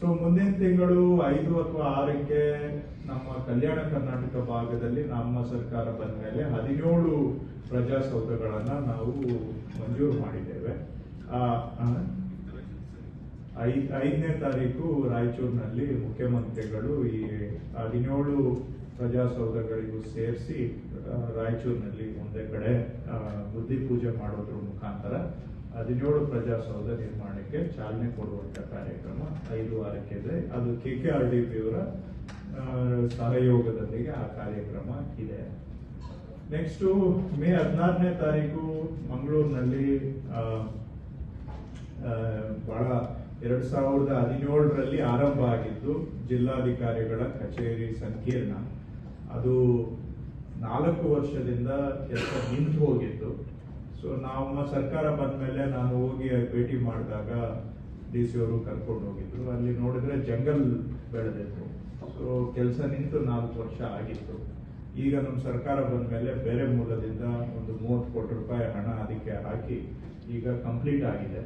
So ಮುಂದಿನ ತಿಂಗಳು ಐದು ಅಥವಾ ಆರಕ್ಕೆ ನಮ್ಮ ಕಲ್ಯಾಣ ಕರ್ನಾಟಕ ಭಾಗದಲ್ಲಿ ನಮ್ಮ ಸರ್ಕಾರ ಬಂದ ಮೇಲೆ ಹದಿನೇಳು ಪ್ರಜಾಸೌಧಗಳನ್ನ ನಾವು ಮಂಜೂರು ಮಾಡಿದ್ದೇವೆ. ಐದನೇ ತಾರೀಕು ರಾಯಚೂರಿನಲ್ಲಿ ಮುಖ್ಯಮಂತ್ರಿಗಳು ಈ ಹದಿನೇಳು ಪ್ರಜಾಸೌಧಗಳಿಗೂ ಸೇರಿಸಿ ರಾಯಚೂರಿನಲ್ಲಿ ಒಂದೇ ಕಡೆ ಬುದ್ಧಿ ಪೂಜೆ ಮಾಡೋದ್ರ ಮುಖಾಂತರ ಹದಿನೇಳು ಪ್ರಜಾಸೌಧ ನಿರ್ಮಾಣಕ್ಕೆ ಚಾಲನೆ ಕೊಡುವಂತ ಕಾರ್ಯಕ್ರಮ ಐದು ವಾರಕ್ಕೆ ಇದೆ. ಅದು ಕೆ ಕೆ ಆರ್ ಡಿ ಪಿಯವರ ಸಹಯೋಗದೊಂದಿಗೆ ಆ ಕಾರ್ಯಕ್ರಮ ಇದೆ. ನೆಕ್ಸ್ಟ್ ಮೇ ಹದಿನಾರನೇ ತಾರೀಕು ಮಂಗಳೂರಿನಲ್ಲಿ ಬಹಳ ಎರಡ್ ಸಾವಿರದ ಹದಿನೇಳರಲ್ಲಿ ಆರಂಭ ಆಗಿದ್ದು, ಜಿಲ್ಲಾಧಿಕಾರಿಗಳ ಕಚೇರಿ ಸಂಕೀರ್ಣ. ಅದು ನಾಲ್ಕು ವರ್ಷದಿಂದ ಕೆಲಸ ನಿಂತು ಹೋಗಿತ್ತು. ಸೊ ನಮ್ಮ ಸರ್ಕಾರ ಬಂದ ಮೇಲೆ ನಾನು ಹೋಗಿ ಭೇಟಿ ಮಾಡಿದಾಗ ಡಿ ಸಿ ಅವರು ಕರ್ಕೊಂಡು ಹೋಗಿದ್ರು. ಅಲ್ಲಿ ನೋಡಿದ್ರೆ ಜಂಗಲ್ ಬೆಳೆದಿತ್ತು. ಸೊ ಕೆಲಸ ನಿಂತು ನಾಲ್ಕು ವರ್ಷ ಆಗಿತ್ತು. ಈಗ ನಮ್ಮ ಸರ್ಕಾರ ಬಂದ ಮೇಲೆ ಬೇರೆ ಮೂಲದಿಂದ ಒಂದು ಮೂವತ್ತು ಕೋಟಿ ರೂಪಾಯಿ ಹಣ ಅದಕ್ಕೆ ಹಾಕಿ ಈಗ ಕಂಪ್ಲೀಟ್ ಆಗಿದೆ.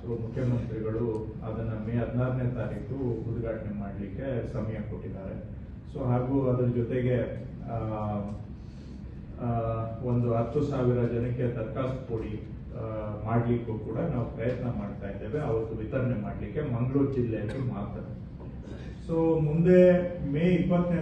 ಸೊ ಮುಖ್ಯಮಂತ್ರಿಗಳು ಅದನ್ನು ಮೇ ಹದಿನಾರನೇ ತಾರೀಕು ಉದ್ಘಾಟನೆ ಮಾಡಲಿಕ್ಕೆ ಸಮಯ ಕೊಟ್ಟಿದ್ದಾರೆ. ಸೊ ಹಾಗೂ ಅದರ ಜೊತೆಗೆ ಒಂದು ಹತ್ತು ಸಾವಿರ ಜನಕ್ಕೆ ದರಖಾಸ್ತು ಕೊಡಿ ಮಾಡಲಿಕ್ಕೂ ಕೂಡ ನಾವು ಪ್ರಯತ್ನ ಮಾಡ್ತಾ ಇದ್ದೇವೆ. ಅವತ್ತು ವಿತರಣೆ ಮಾಡಲಿಕ್ಕೆ ಮಂಗಳೂರು ಜಿಲ್ಲೆಯಲ್ಲಿ ಮಾತ್ರ. ಸೊ ಮುಂದೆ ಮೇ ಇಪ್ಪತ್ತನೇ